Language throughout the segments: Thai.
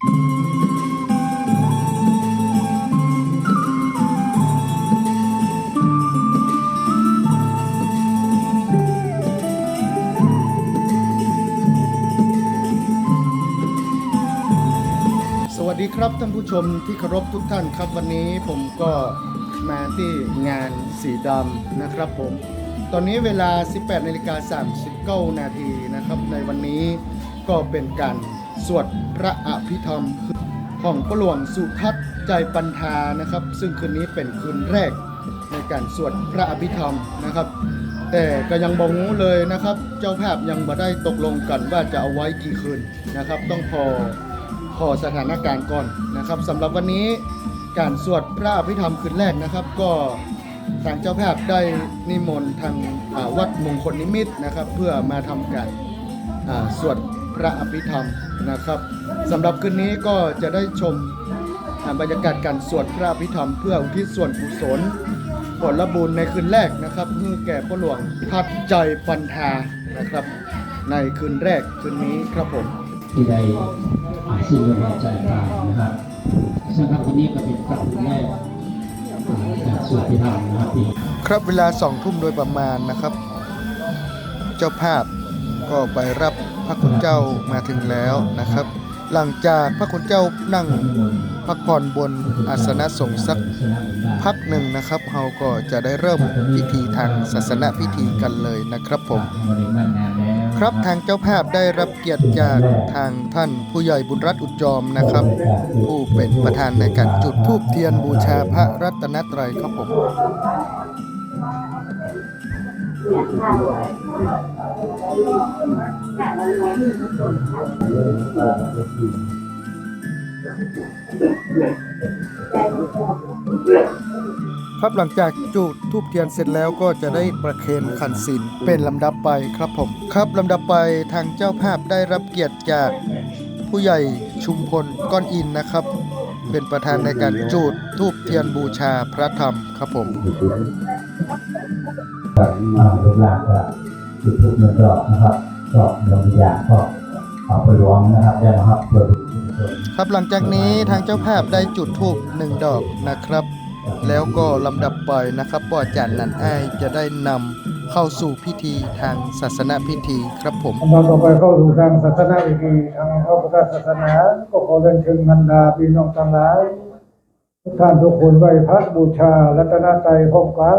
สวัสดีครับท่านผู้ชมที่เคารพทุกท่านครับวันนี้ผมก็มาที่งานสีดำนะครับผม ตอนนี้เวลา 18นาฬิกา39นาทีนะครับ ในวันนี้ก็เป็นการสวด ระอภิธรรม ของพระหลวงสุทัศน์ใจปันธานะครับ ซึ่งคืนนี้เป็นคืนแรกในการสวดพระอภิธรรมนะครับ แต่ก็ยังบอกงูเลยนะครับ เจ้าภาพยังบ่ได้ตกลงกันว่าจะเอาไว้กี่คืนนะครับ ต้องพอพอสถานการณ์ก่อนนะครับสำหรับวันนี้การสวดพระอภิธรรมคืนแรกนะครับ ก็ทางเจ้าภาพได้นิมนต์ทางวัดมงคลนิมิตนะครับ เพื่อมาทำการสวด ระอภิธรรมนะครับสำหรับคืนนี้ก็จะได้ชมอ่าบรรยากาศการสวดพระอภิธรรม เพื่ออุทิศส่วนกุศลผลบุญในคืนแรกนะครับเพื่อแก่พ่อหลวงพัดใจปันธานะครับ ในคืนแรกคืนนี้ครับผมที่ได้อาชีพแรงใจกลางนะครับซึ่งครับวันนี้ก็เป็นครั้งแรกอ่าจากสวดพิธรรมนะครับที่ครับเวลาสองทุ่มโดยประมาณนะครับ เจ้าภาพก็ไปรับพระคุณเจ้ามาถึงแล้วนะครับ หลังจากพระคุณเจ้านั่งพักผ่อนบนอาสนะสงฆ์สักพักหนึ่งนะครับเราก็จะได้เริ่มพิธีทางศาสนพิธีกันเลยนะครับผม ครับทางเจ้าภาพได้รับเกียรติจากทางท่านผู้ใหญ่บุญรัตน์อุจจอมนะครับ ผู้เป็นประธานในการจุดธูปเทียนบูชาพระรัตนตรัยครับผม ครับหลังจากจุดทูบเทียนเสร็จแล้วก็จะได้ประเคนขันศีลเป็นลำดับไปครับผม ครับลำดับไปทางเจ้าภาพได้รับเกียรติจากผู้ใหญ่ชุมพลก้อนอินนะครับ เป็นประธานในการจุดทูบเทียนบูชาพระธรรมครับผม จากมาลูกหลานก็จุดทุกเงินดอกนะครับก็ดวงวิญญาณก็เอาไปรวมนะครับได้นะครับเพื่อทุกครับหลังจากนี้ทางเจ้าภาพได้จุดธูปหนึ่งดอกนะครับ แล้วก็ลำดับไปนะครับปออจารย์นันอ้ายจะได้นำเข้าสู่พิธีทางศาสนาพิธีครับผมเราต่อไปเข้าสู่ทางศาสนาอีกทีทางพระพุทธศาสนาก็ขอเรียนเชิญบรรดาพี่น้องทั้งหลายทุกท่านทุกคนไหว้พระบูชารัตนตรัยพร้อมกัน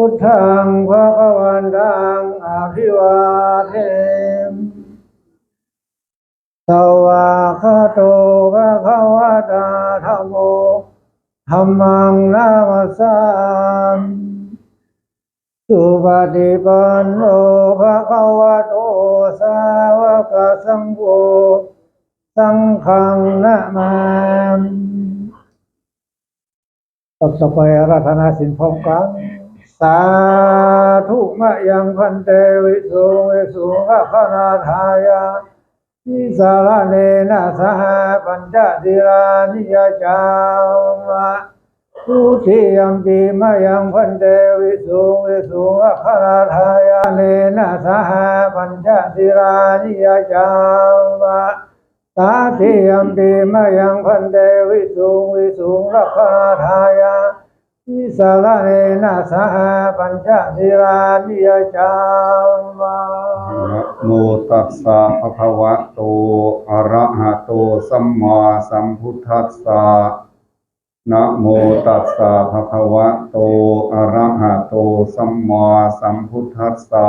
อาภิบูชยามะอิมินาสกการะนะธรรมังอาภิบูชยามะอิมินาสกการะนะสังฆังอภิรูชยามะอารมมาสัมพุทธังพระกวันดังอาภิวาเทมสวากขาโตภะคะวะตาธัมโมธัมมังนามัสสามสุปฏิปันโนภะคะวะโตสาวกสังโฆสังฆังนะมามต่อไปอาราธนาสินพร้อมกัน สาธุมะยังพันเตวิสุงวิสุงะนาทายาทิสารเนนะสหปัญจศิรานิยจามะทุติยมปีมายังพันเตวิสุงวิสุงอัคราทายาเนนะสหปัญจศิรานิยจามะตาติยมปีมายังพันเตวิสุงวิสุงอัคราทายา ทิสารเนนะสหปัญจศิรานิยจามะนะโมตัสสะภะคะวะโตอะระหะโตสัมมาสัมพุทธัสสะนะโมตัสสะภะคะวะโตอะระหะโตสัมมาสัมพุทธัสสะ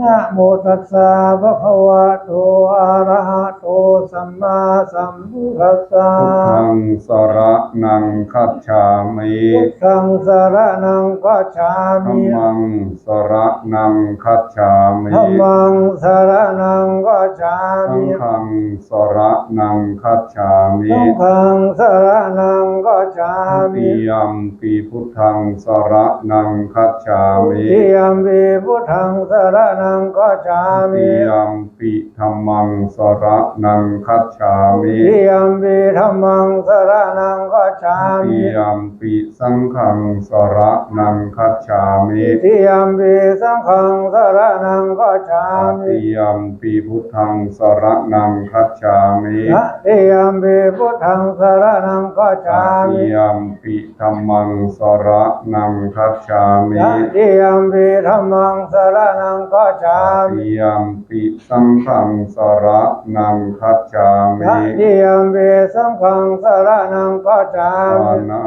นะโมตัสสะภะคะวะโตอะระหะโตสัมมาสัมพุทธัสสะพุทธังสระนังคัจฉามิพุทธังสารนังกัจฉาธัมมิมังสระนังคัจฉามิธัมมังสารนังกัจฉาสังมิฆังสระนังคัจฉามิสังฆังสารนังกัจฉาติมิยัมปีพุทธังสระนังคัจฉามิทิยมปีพุทธังสารนังกัจฉาติมิยัมปีธัมมังสระนังคัจฉามิทิยมปีธัมมังสารนังกัจฉาติมิยัมปีสังฆังสระนังคัจฉามิทิยมปีสังฆังสารนังกัจฉามิติยัมปีพุทธังสระนังคัจฉามินะทิยมปีพุทธังสารนังกัจฉาติมิยัมปีธัมมังสระนังคัจฉามินะทิยมปีธัมมังสารนังกัจฉาติมิยัมปีสังฆังสระนังคัจฉามินะทิยมปีสังฆังสารนังกัจฉาปามินา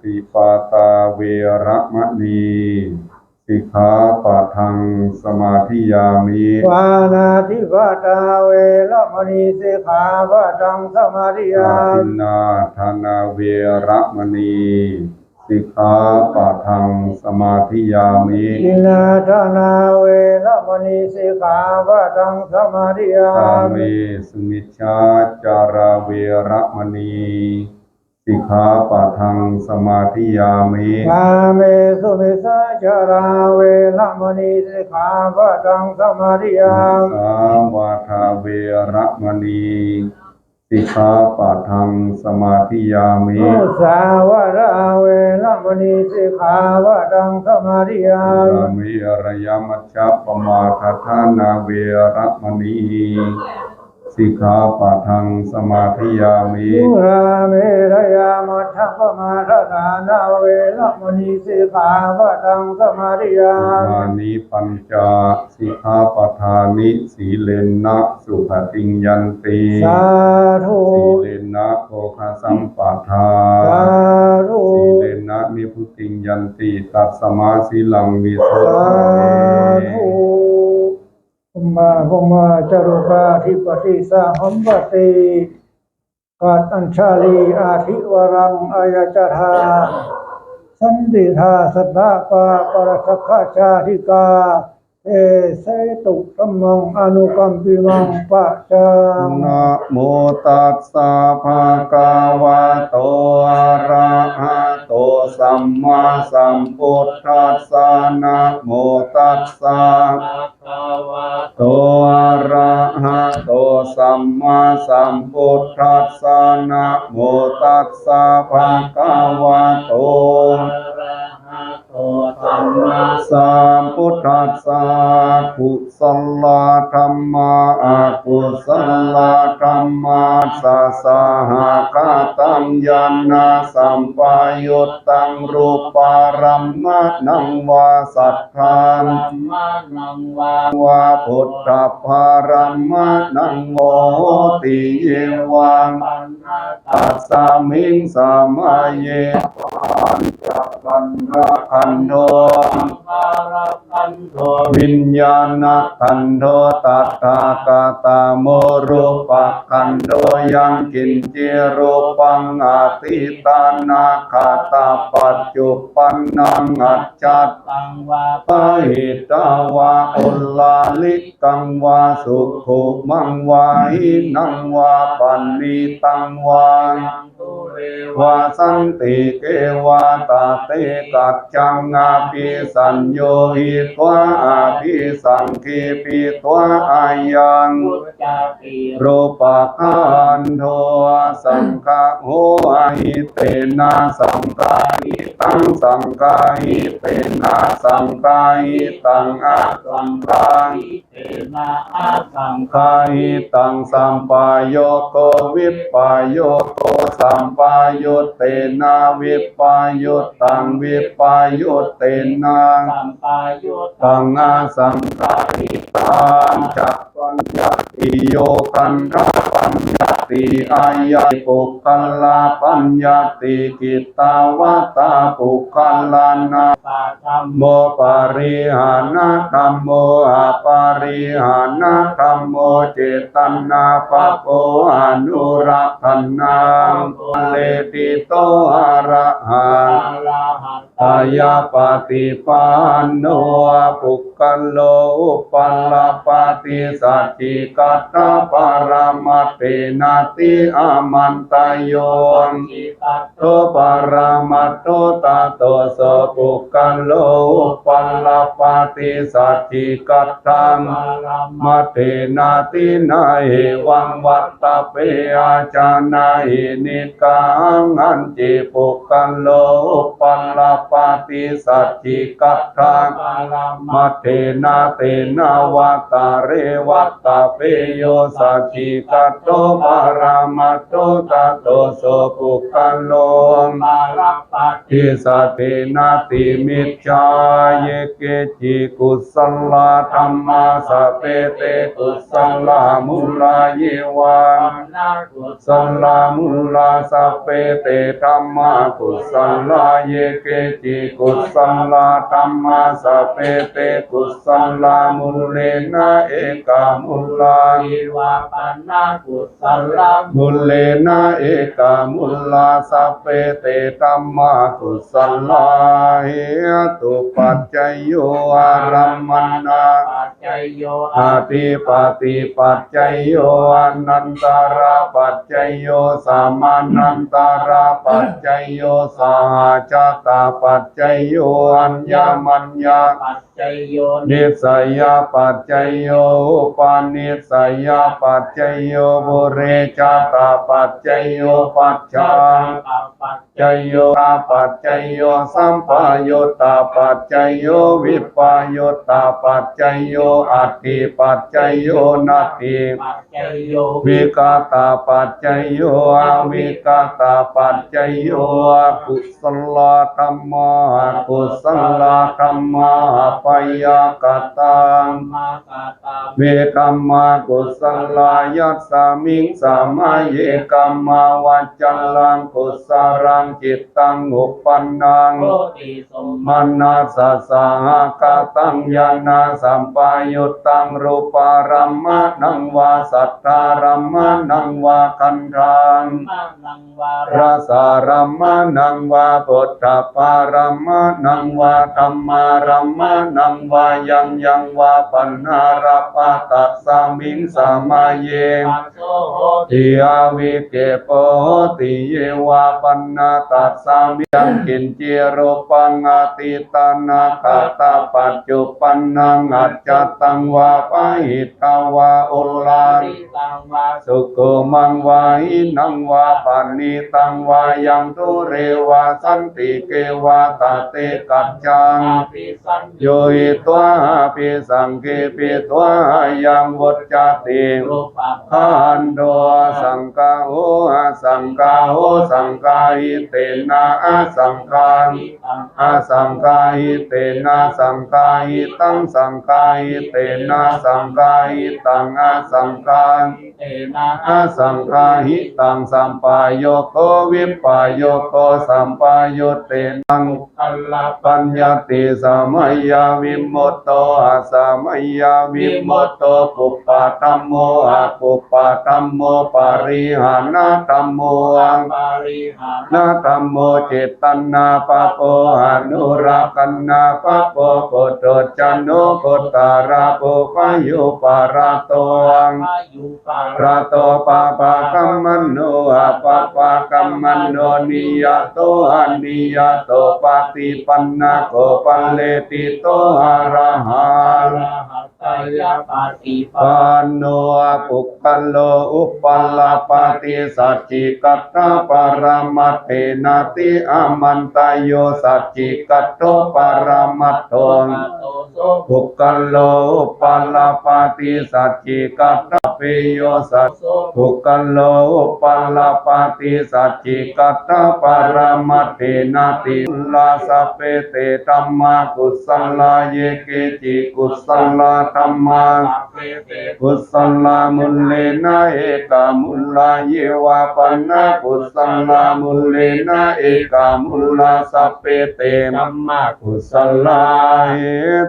ติปาตาเวระมณีสิกขาปะทังสมาธิยามิวานาทิปตาเวระมณีสิกขาปะทังสมาธิยาอาทิมินนาธนาเวระมณี สิกขาปะทังสมาธิยามิอินาทนาเวระมณีสิกขาปะทังสมาธิยากาเมมิสุมิชฌาจาราเวระมณีสิกขาปะทังสมาธิยามิกาเมสุมิสาจาราเวระมณีสิกขาปะทังสมาธิยามิสาวาทาเวระมณี สิกขาปะทังสมาธิยามิมุสาวาราเวระมณีสิกขาปะทังสมาธิยารามิมิระยมัชฌปมาทัฏฐานาเวระมณี สิกขาปะทังสมาธิยามิยุราเมรยามัทธปมาทฐานาเวระมณีสิกขาปะทังสมาธิยามิมานิปัญจสิกขาปทานิสีเลนะสุขติงยันติสาธุสีเลนะโภคสัมปทาสาธุสีเลนะนิพุติงยันติตัสมาสีลังวิโสสาเอธุภ มมาภมมาจารุกาธิปติสาหัมปติกาตัญชาลีอาธิวรังอายจทาสันติธาสัทธาปาปรสักขาชาธิกาเอเสตุสัมมังอนุกัมปิมังปะจังนะโมตัสสะภะคะวะโตอะระหะ โตสัมมาสัมพุทธัสสะนะโมตัสสะโตอะระหะโตสัมมาสัมพุทธัสสะนะโมตัสสะภะคะวะโตสัมพุทธัสสะกุศลธรรมาอากุศลธรรมาสัสสหคตังยานาสัมป โยุตตังรูปารัมมะนังวาสัทธานวาพุทธภารัมมะนังโหติเยวังตัสสามิงสามาเย ปัญจปัญญคันโทวิญญาณคันโดตัตตากาตาโมรูปะคันโดยังกินจิรูปังอาติตานาคาตาปัจจุปันนังอัจจัตปะหิตาวาอุลลาลิกังวาสุขุมังวาหินังวาปันนิตังวา วาสังติเกวาตาเตกัจจังอาภิสัญโยหิตวาอาภิสังคีปิตวาอายังรูปคันโทสังฆโหอาหิเตนะสังฆาหิตังสังฆาหิเตนะสังฆาหิตังอาสังฆาหิสังฆาหิตังสัมปายโยโกวิปปายโยโกสัมปายโยเตนะวิปปายโยตังวิปปายโยเตนะสังปโยตังอาสังฆาหิตังจักปัญญาติติโยกันทะปัญญาติอายะปุกกัลลาปัญญาติกิตาวตาปุกกัลลานาปาธัมโมปาริหานะธรรมโมอาปาริหานะธรรมโมเจตนาปะโปอนุรักขันนังเลติโตอะระหังลาหัตอายาปฏิปันโนปุกกัลโลอุปัลลปฏิสัจจิกัตตะปารมัตเตนาติอามันตโยจิตัตโตปารมัตโตตาโตสปุกัลโลปัลลปฏิสัจจิกัตตังปารามัมัตเตนาตินาเหวังวัตตะเปอาจานาหินิกังอันจิปุกัลโลปัลลปฏิสัจจิกัตตังปารามัมัตเตนาเตนาวัตตเรวัตตะเปโยสัจจิกัตโตปารามัตโตตะโตโสปุกัลโลปาราปัตทิสตเตนาติมิจฉาเยเกจิกุสลาธรรมาสพเปเตกุสลามุลาเยวานากุสัลลามุลาสัพเพเตธรรมากุสัลลาเยเกจิกุสัลลาธรรมาสัพเพเตกุสัลลามุลเลนะเอกามุลลาลีวาปันากุศลามุลเลนะเอกามุลลาสัพเพเตธรรมากุสัลลาเหตุปัจจยโยอารัมมนาปัจจยโยอาติปฏิปัจจยโยอนันตาราปัจจยโยสามานันตาราปัจจยโยสหจตาปัจจยโยอัญญมัญญาปัจจโยนิสัยยาปัจจยโยอุปานิสัยยาปัจจยโยบุเรจาตาปัจจยโยปัจจาปัจจยโยตาปัจจยโยสัมปายโยตาปัจจยโยวิปายโยตาปัจจยโยอัตติปัจจยโยนาติปัจจยโยวิกาตาปัจจยโยอวิกาตาปัจจยโยกุศลธรรมะกุศลธรรมะปยากตังมากาตาเวกัมมากุศลายัสสามิงสาามาเยกัมมาวัจจัลลังกุศลังจิตตังอุปันนังโคติสมมันาสสะหกาตังยานาสัมปายุตังรูปารัมมะนังวาสัทธารัมมะนังวาคันธังมานังวารสารัมมะนังวาพุทธปารัมมะนังวาธรรมารัมมะนังวายังยังวาปัญหาราปะตัสสามิงสามาเยปัสโสโหทิอาวิเกปติเยวาปันนาตัสสามิยังกินจิรูปังอาติตานาคาตาปัจจุปันนังอัจจตังวาปะหิตาวาอุลาติตังวาสุโกมังวาหินังวาปานิตังวายังตุเรวาสันติเกวาตาเตกัจจังโยอิตัวปิสังเกปิตัวยังวุจจติรูปะขันโดสังกาโหสังกาโหสังกาหิเตนะสังกาทิตังอาสังกาหิเตนะสังกาหิตังสังกาหิเตนะสังกาหิตังอาสังกาเตนะอาสังฆาหิตังสัมปายโยโกวิปายโยโกสัมปายโยเตนังอัลลปัญญาติสมัยยาวิมุตโตอาสมัยยาวิมุตโตปุปปะธัมโมอาปุปปะธัมโมปาริหานาธัมโมอังปริหานาธัมโมเจตนาปะโปอนุรักันนาปะโปโกโตจันโนโกตาราโปปะโยปาราโตังอายุปาระโตปะปะกัมมันโนอะปะปะกัมมันโนนิยโตอะนิยโตปะติปันนะโกปัลเลติโตะระหะระหัตต ยปาติปาปานโนปุคคัลโลอุปัลลปะติสัจจิกัตถะปรมัตเถนาติอมันตโยสัจจิกัตโตปรมัตโตโตโสปุคคัลโลอุปัลลปะติสัจจิกัตถะเปโยสัจโสทุกขโลอุปัลลปาติสัจจิกัตตะปรมัตเถนาติลาสเปเตธัมมากุศลาเยเกจิกุศลาธรรมาปัพเพ กุศลามุลเลนะเอกามุลลาเยวาปันนะกุศลามุลเลนะเอกามุลลาสัพเพเตมัมมากุศลาเห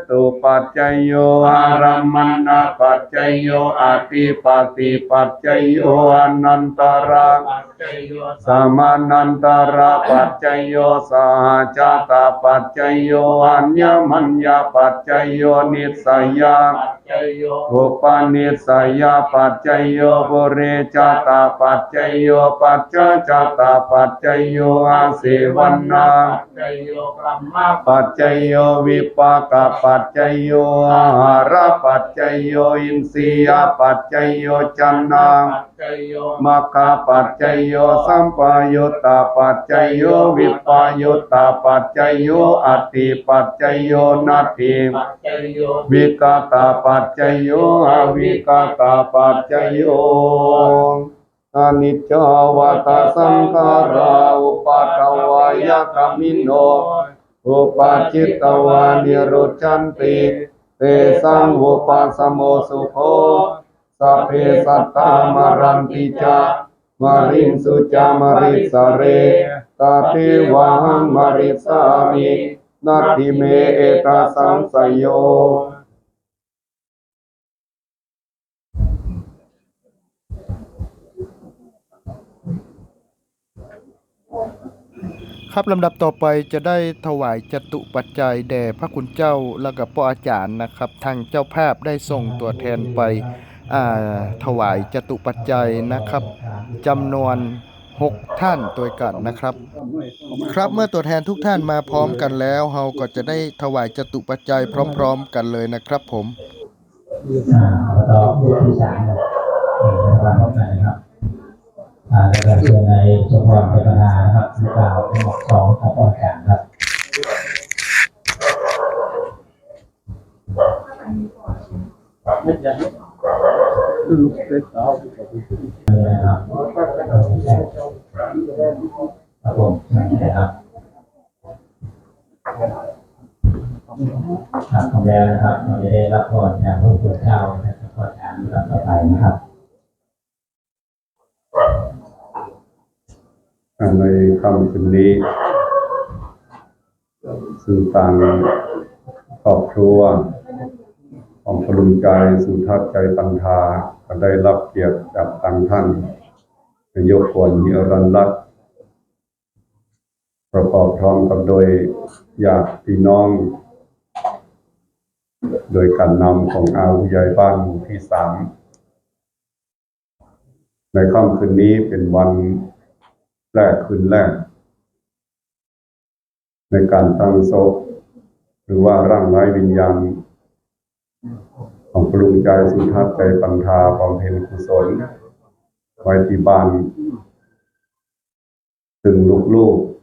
ตุปัจจยโยอารัมมณปัจจยโยอาติปัติปัจจยโยอนันตระสมานันตระปัจจยโยสหจาตปัจจยโยอัญญมัญญปัจจยโยนิสยา อุปาณิสัยปัจจยโยบุเรจาตาปัจจยโยปัจจจาตาปัจจยโยอาเสวันนาปัจจยโยวิปากปัจจยโยอาหารปัจจยโยอินทรียปัจจยโยจันนา มัคคาปัจจยโยสัมปายุตตาปัจจยโยวิปายุตตาปัจจยโยอติปัจจยโยนาทิวิกาตาปัจจยโยอวิกาตาปัจจยโยอนิจจวัตสังขาราอุปัตตวายกามิโนอุปาจิตตวานิโรธจันติเตสังอุปาสโมสุโภ สัพเพสัตตามารันติจามารินสุจามาริสเรตาเทวังมาริสามินาทิเมเอตาสังสยโยครับลำดับต่อไปจะได้ถวายจตุปัจจัยแด่พระคุณเจ้าและกับพ่ออาจารย์นะครับ ทางเจ้าภาพได้ส่งตัวแทนไป ถวายจตุปัจจัยนะครับจำนวน 6 ท่านตัวกันนะครับ ครับเมื่อตัวแทนทุกท่านมาพร้อมกันแล้วเราก็จะได้ถวายจตุปัจจัยพร้อม ๆ กันเลยนะครับผมอ่าต่อผู้ที่สามนะเอ่อนะครับเข้าไปนะครับอ่าแล้วก็เชิญในสมพรเป็นประธานนะครับลูกสาวทั้งหมดสองครับออกการครับ เออนะครับครับผมนะครับครับของแล้วนะครับเราจะได้รับพรจากพระพุทธเจ้านะครับพรจากรับต่อไปนะครับในคำคืนนี้สื่อต่างครอบครัว ของพลุงใจสุทัศใจปันธาก็ได้รับเกียรติจากทางท่านนายกควรมีอรันรัตน์ประกอบพร้อมกับโดยญาติพี่น้อง โดยการนำของอาวุใหญ่บ้านหมู่ที่สามในค่ำคืนนี้เป็นวันแรกคืนแรก ในการตั้งศพหรือว่าร่างไร้วิญญาณ ของปรุงใจสุทัศใจปันธาบำเพ็ญกุศลไว้ที่บ้านซึ่งลูกๆ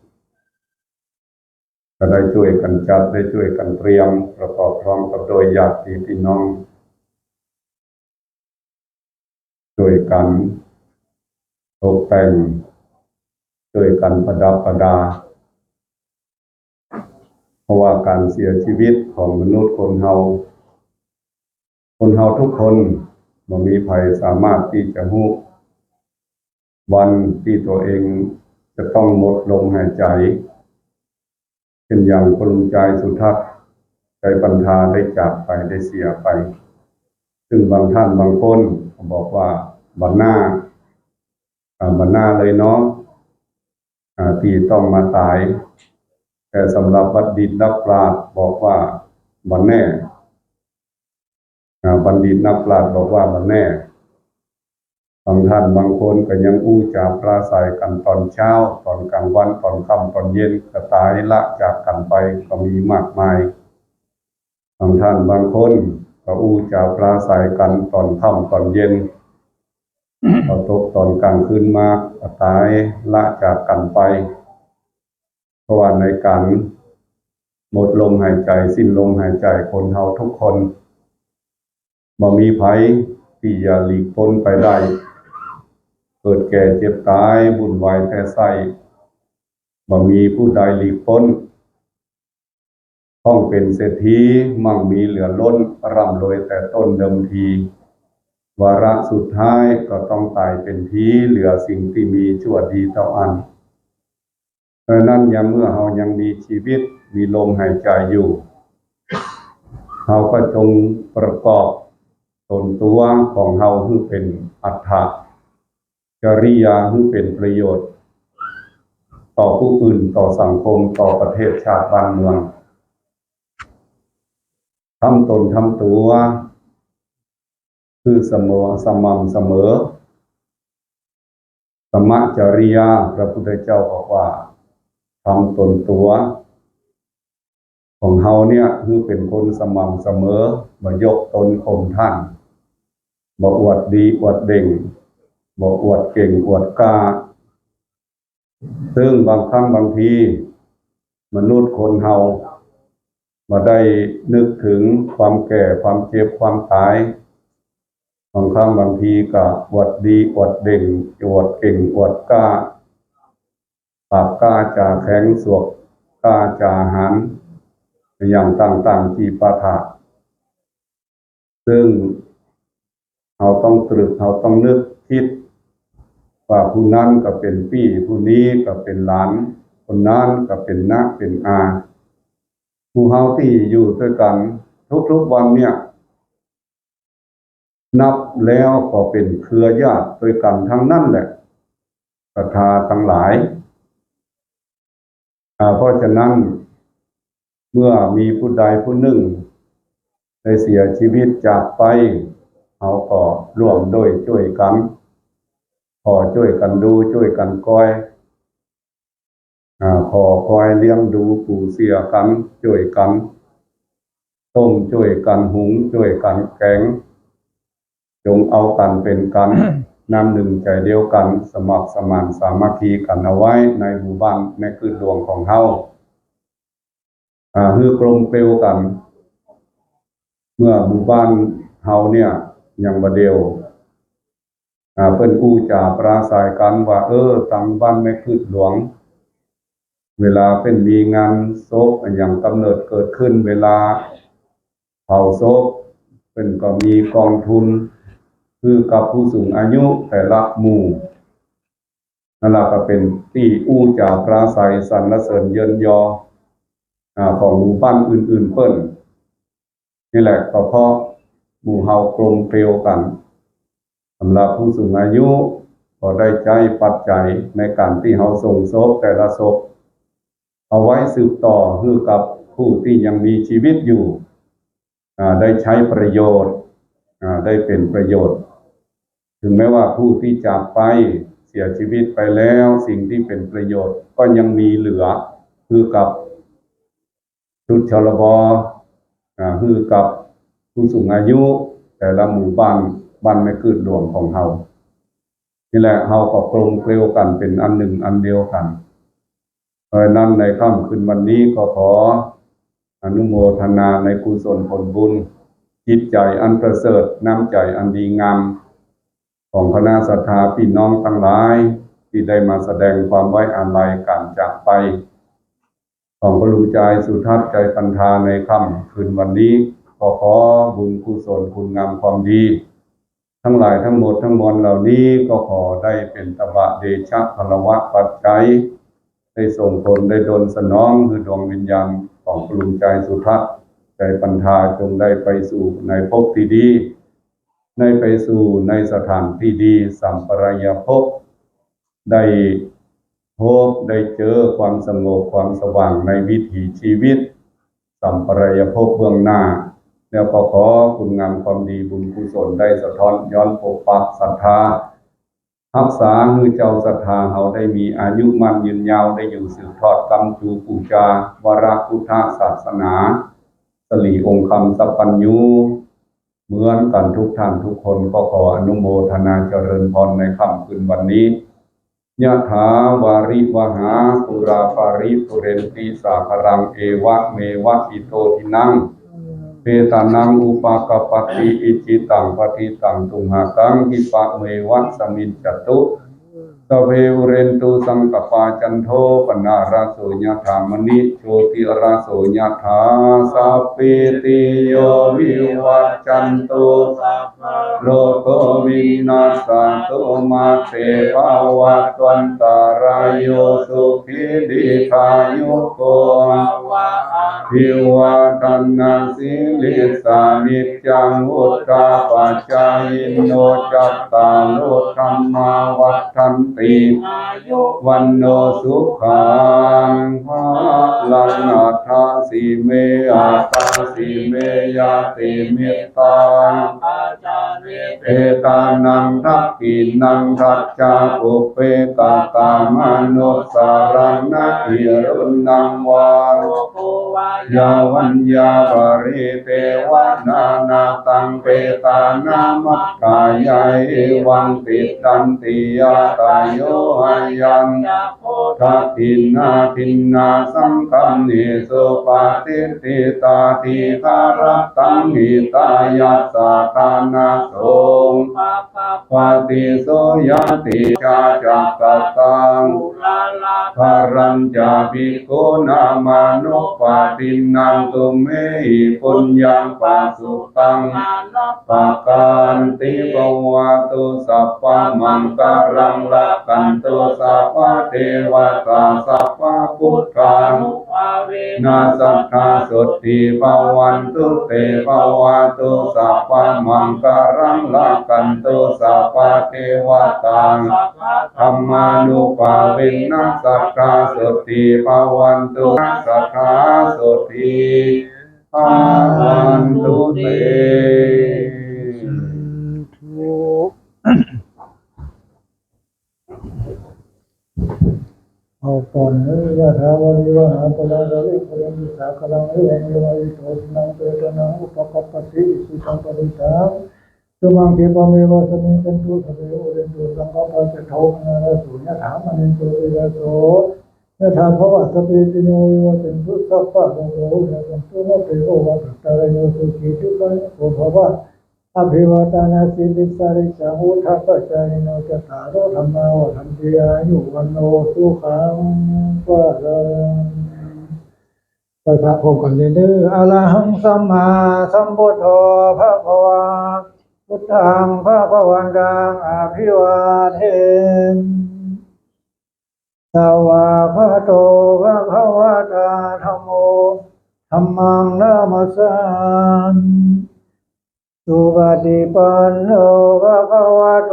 ก็ได้ช่วยกันจัดได้ช่วยกันเตรียม ประกอบพร้อมกับโดยญาติพี่น้องช่วยกันตกแต่งช่วยกันประดับประดา เพราะว่าการเสียชีวิตของมนุษย์คนเฮา คนเฮาทุกคนมันมีภัยสามารถที่จะหูวันที่ตัวเองจะต้องหมดลมหายใจเช่นอย่างพลุงใจสุทัศน์ใจปัญธาได้จากไปได้เสียไป ซึ่งบางท่านบางคนบอกว่าบันหน้าบันหน้าเลยเนาะอ่าที่ต้องมาตาย แต่สำหรับบัณฑิตนักปราชญ์บอกว่าบันแน่ บัณฑิตนักปราชญ์บอกว่าบันแน่บางท่านบางคนก็ยังอู้จาปราศัยกันตอนเช้า ตอนกลางวันตอนค่ำตอนเย็นก็ตายละจากกันไปก็มีมากมายบางท่านบางคนก็อู้จาปราศัยกันตอนค่ำตอนเย็นพอตกตอนกลางคืนมาก็ตายละจากกันไปเพราะว่าในการหมดลมหายใจสิ้นลมหายใจคนเฮาทุกคน บ่มีภัยที่จะหลีกพ้นไปได้ เกิดแก่เจ็บตายบุญวายแต่ไส้บ่มีผู้ใดหลีกพ้นต้องเป็นเศรษฐีมั่งมีเหลือล้นร่ำรวยแต่ต้นเดิมที วาระสุดท้ายก็ต้องตายเป็นผีเหลือสิ่งที่มีชั่วดีเท่าอันเพราะฉะนั้นยามเมื่อเรายังมีชีวิตมีลมหายใจอยู่เราก็จงประกอบ ตนตัวของเราให้เป็นอัตถะจริยาให้เป็นประโยชน์ ต่อผู้อื่นต่อสังคมต่อประเทศชาติบ้านเมืองทำตนทำตัว คือเสมอสม่ำเสมอ สมจริยาพระพุทธเจ้าบอกว่าทำตนตัวของเฮาเนี่ยคือเป็นคนสม่ำเสมอบ่ยกตนข่มท่าน บ่อวดดีอวดเด่งบ่อวดเก่งอวดกล้า ซึ่งบางครั้งบางที มนุษย์คนเฮามาได้นึกถึงความแก่ความเจ็บความตาย บางครั้งบางทีก็อวดดีอวดเด่งอวดเก่งอวดกล้าปากกล้าจาแข็งสวกกล้าจาหันอย่างต่างๆจีปาถะซึ่ง เราต้องตรึกเราต้องนึกคิด ว่าผู้นั้นก็เป็นพี่ผู้นี้ก็เป็นหลาน คนนั้นก็เป็นนักเป็นอาผู้เฮาที่อยู่ด้วยกันทุกๆวันเนี่ย นับแล้วก็เป็นเครือญาติด้วยกันทั้งนั้นแหละศรัทธาทั้งหลายอาเพราะฉะนั้นเมื่อมีผู้ใดผู้หนึ่งได้เสียชีวิตจากไป เขาก็ร่วมด้วยช่วยกันขอช่วยกันดูช่วยกันคอยอ่าขอคอยเลี้ยงดูปู่เสียกันช่วยกัน ต้มช่วยกันหุงช่วยกันแกงจงเอากันเป็นกันน้ำหนึ่งใจเดียวกันสมัครสมานสามัคคีกันเอาไว้ในหมู่บ้านในคืนดวงของเฮาอ่าคือกลมเกลียวกัน เมื่อหมู่บ้านเฮาเนี่ย อยังบ่เดียวเพิ่นกู้จาปราศัยกันว่า เออตังบ้านแม่คืดหลวง เวลาเป็นมีงานศพอย่างกำเนิดเกิดขึ้น เวลาเผาศพเพิ่นก็มีกองทุน คือกับผู้สูงอายุแต่ละหมู่นั่นแหละก็เป็นที่อู้จาปราศัยสรรเสริญเยินยออของหมู่บ้านอื่น ๆ เปิ้นนี่แหละก็เพราะ หมู่เฮากลมเกลียวกันสำหรับผู้สูงอายุก็ได้ใจปัจจัยในการที่เขาส่งศพแต่ละศพเอาไว้สืบต่อให้กับผู้ที่ยังมีชีวิตอยู่ได้ใช้ประโยชน์ได้เป็นประโยชน์ ถึงแม้ว่าผู้ที่จากไปเสียชีวิตไปแล้วสิ่งที่เป็นประโยชน์ก็ยังมีเหลือคือกับชุดชลบอคือกับ ผู้สูงอายุ แต่ละหมู่บ้านบ้านไม่คืดหลวงของเฮานี่แหละเฮาก็กลมเกลียวกันเป็นอันหนึ่งอันเดียวกันเพราะนั้นในค่ำคืนวันนี้ก็ขออนุโมทนาในกุศลผลบุญ จิตใจอันประเสริฐน้ำใจอันดีงามของคณะศรัทธาพี่น้องทั้งหลาย ที่ได้มาแสดงความไว้อาลัยการจากไป ของพระลุงใจสุทัศน์ใจปันธาในค่ำคืนวันนี้ ขอขอบุญกุศลคุณงามความดี ทั้งหลายทั้งหมดทั้งมวลเหล่านี้ก็ขอได้เป็นตบะเดชะพลวะปัจจัย ได้ส่งผลได้ดลสนองคือดวงวิญญาณของพระลุงใจสุทัศน์ใจปันธาจงได้ไปสู่ในภพที่ดีได้ไปสู่ในสถานที่ดีสัมปรายภพได้พบได้เจอความสงบความสว่างในวิถีชีวิต สัมปรายภพเบื้องหน้า แล้วก็ขอคุณงามความดีบุญกุศลได้สะท้อนย้อนปกปักศรัทธารักษาคือเจ้าศรัทธาเขาได้มีอายุมั่นยืนยาวได้อยู่สืบทอดกรรมจูปูจาวราพุทธศาสนาสลีองค์คำสัพพัญญูเหมือนกันทุกท่านทุกคนก็ขออนุโมทนาเจริญพรในค่ำคืนวันนี้ยะถาวาริวหาปุราปาริปุเรนติสาครังเอวะเมวะอิโตทินัง เปตานังอุปากปปติอิจิตังปฏิตังตุมหากังกิปะเมวะสมินจตุสเวอุเรนตุสังกปาจันโทปนาราโสยธามณิโชติราโสยธาสัพพิติโยวิวัจจันตุโรโควินาสตุมาเตภวัตวันตารายโยสุขิดิคายุโก ภิวาทันนาสิลิสานิจังอุตตาปัจจายโนจัตตาโลธรรมาวัฏันติวันโนสุขังภาลังอัฏฐาสิเมอัตตาสิเมยาติเมตตัง เอตานังทักกินังทัจจาปุเปกาตามนุสารังนาอิรุนังวายาวัญญาบริเตวนานาตังเปตานามัตกายายวังติตันติยาตายโยอายันทักขินาทินนาสังคัมนิสุปาติติตาทิคารตังหิตายัสสะานาโสปฏิโสยติชาจักกตังภารัญจาภิโกนามานุปาตินังตุเมหิปุญญังปัสสุตังปะการติบวาตุสัพพมังการังละกันตุสัพพเทวตาสัพพพุทธา นุนาสัทธาสุทธิภวันตุเตภวะตุสัพพะมังการังละกันตุสัพพะเทวตังธรรมานุภาเวนัสสัทธาสุทธิภวันตุนัสสัทธาสุทธิภวันตุเตทุก เอาก่อนเอ้ยะถาวาริวหาปะลาระลิปะเรมิสากลังเอวังเอวะอิโตทินังเปตนังอุปกัปปติอิสิตังปริตังตุมังเกปะเมวะสมิงกันตุสะเปโอเรนตุสังฆปัสสะโทมนาราสุญญถามณินตุติยะโสยะถาภวะสเปติโนวิวัตตุสัพพะโลโกยะตันตุนะเปโอวะตระโยสุขีตุกังโอภวะ อภิวาตานาสิลิสาริสาหุทัพพจายโนจตารโอธรรมาวทันติอายุวันโนสุขังปะลังไปพระพรหมกันเลยเด้ออะระหังสัมมาสัมพุทโธพระภวาพุทธังพระภวันตังอภิวาเทนสวาพระโตพระภวตาธรรมโมธรรมังนามัสามิ สุปฏิปันโนภะคะวะโต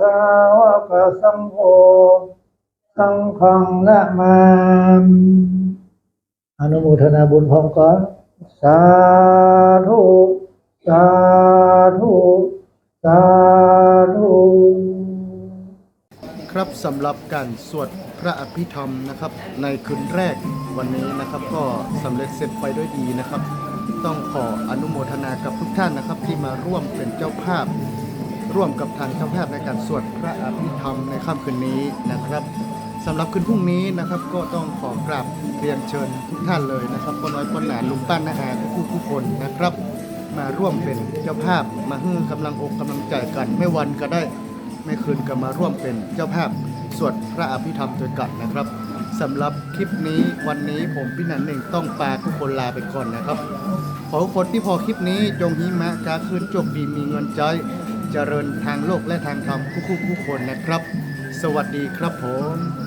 สาวกสังโฆสังฆังนะมามอนุโมทนาบุญพร้อมกันสาธุสาธุสาธุ ครับสำหรับการสวดพระอภิธรรมนะครับ ในคืนแรกวันนี้นะครับ ก็สำเร็จเสร็จไปด้วยดีนะครับ ต้องขออนุโมทนากับทุกท่านนะครับ ที่มาร่วมเป็นเจ้าภาพ ร่วมกับทางเจ้าภาพในการสวดพระอภิธรรมในค่ำคืนนี้นะครับสำหรับคืนพรุ่งนี้นะครับ ก็ต้องขอกราบเรียนเชิญทุกท่านเลยนะครับคนน้อยคนหนาลุงป้าน้าอาทุกผู้ทุกคนนะครับ มาร่วมเป็นเจ้าภาพมาให้กำลังอกกำลังใจกัน ไม่วันก็ได้ ไม่คืนก็มาร่วมเป็นเจ้าภาพสวดพระอภิธรรมด้วยกันนะครับสำหรับคลิปนี้วันนี้ผมพี่นันเองต้องปาทุกคนลาไปก่อนนะครับขอทุกคนที่พอคลิปนี้จงหิมะกาคืนจบดีมีเงินใจเจริญทางโลกและทางธรรมคู่คู่คนนะครับ สวัสดีครับผม